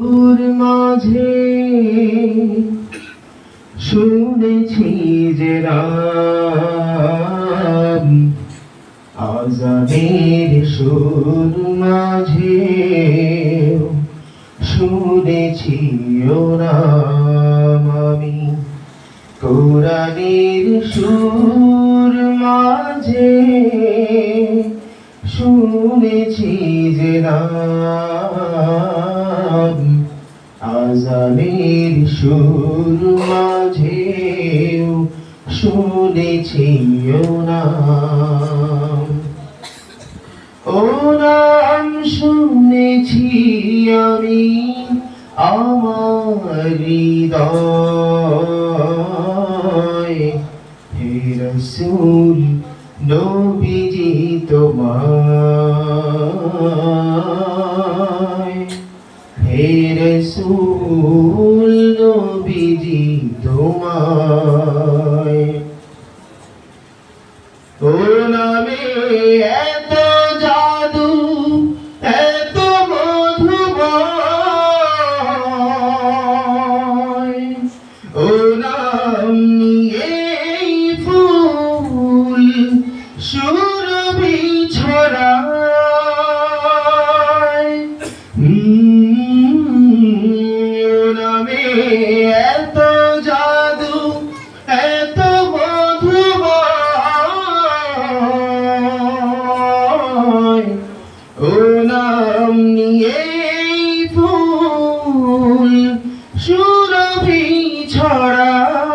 ওর মাঝে শুনেছি যে রাম আজানের সুর মাঝে শুনেছি ও রাম আমি। কোরআনের সুর মাঝে শুনেছি যে নাম আজানের সুর মাঝে শুনেছি নাম ও নাম শুনেছি আমি আমার হৃদয়। হে রসুল নবীজি তোমায় হে রসুল নবীজি তোমায়। ও নামে এত নামে এত জাদু এত নাম ছড়ায়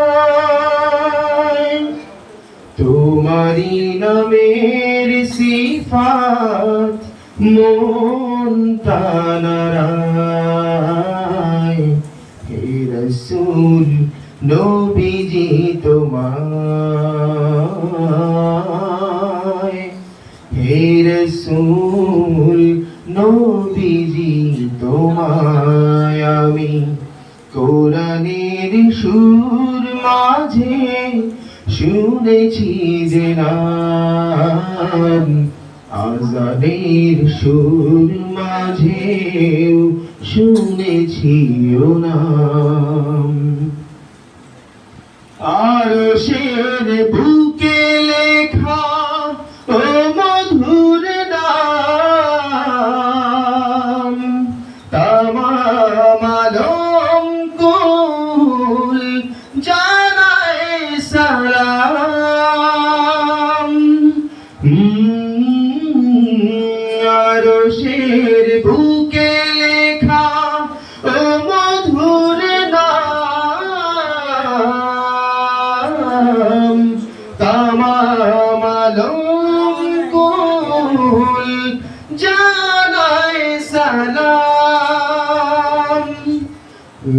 তোমারি নামের সিফাত মন তানারায় হে রসুল, নবীজি তোমায়। হে রসুল, নবীজি তোমায়। আমি কোরআনের সুর মাঝে শুনেছি যে নাম আজানের সুর মাঝে শুনেছি আর শের বুকে লেখা ও মধুর নাম তামাম জানায় শের বুকে লেখা, ও মধুর নাম, তামাম আলম কুল জানায় সালাম।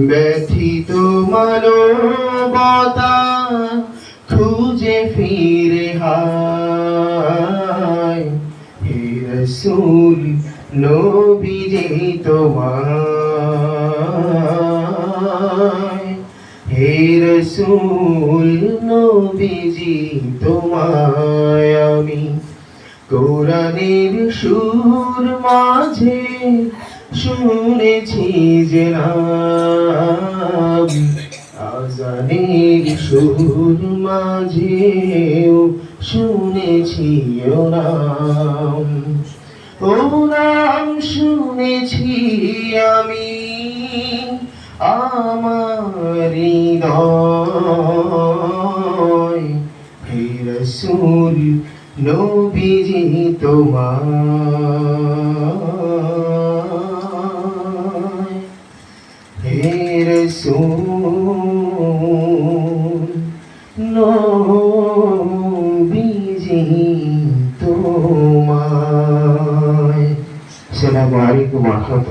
ব্যথিত মানবতা খুঁজে ফিরে হে রসুল নবীজি তোমায়। হে রসুল নবীজি তোমায় আমি কোরআনের সুর মাঝে শুনেছি যে আজানের সুর মাঝেও শুনেছি ও নাম। ও নাম শুনেছি আমি আমার হৃদয়। হে রসুল নবীজি তোমায়। হে তোমায়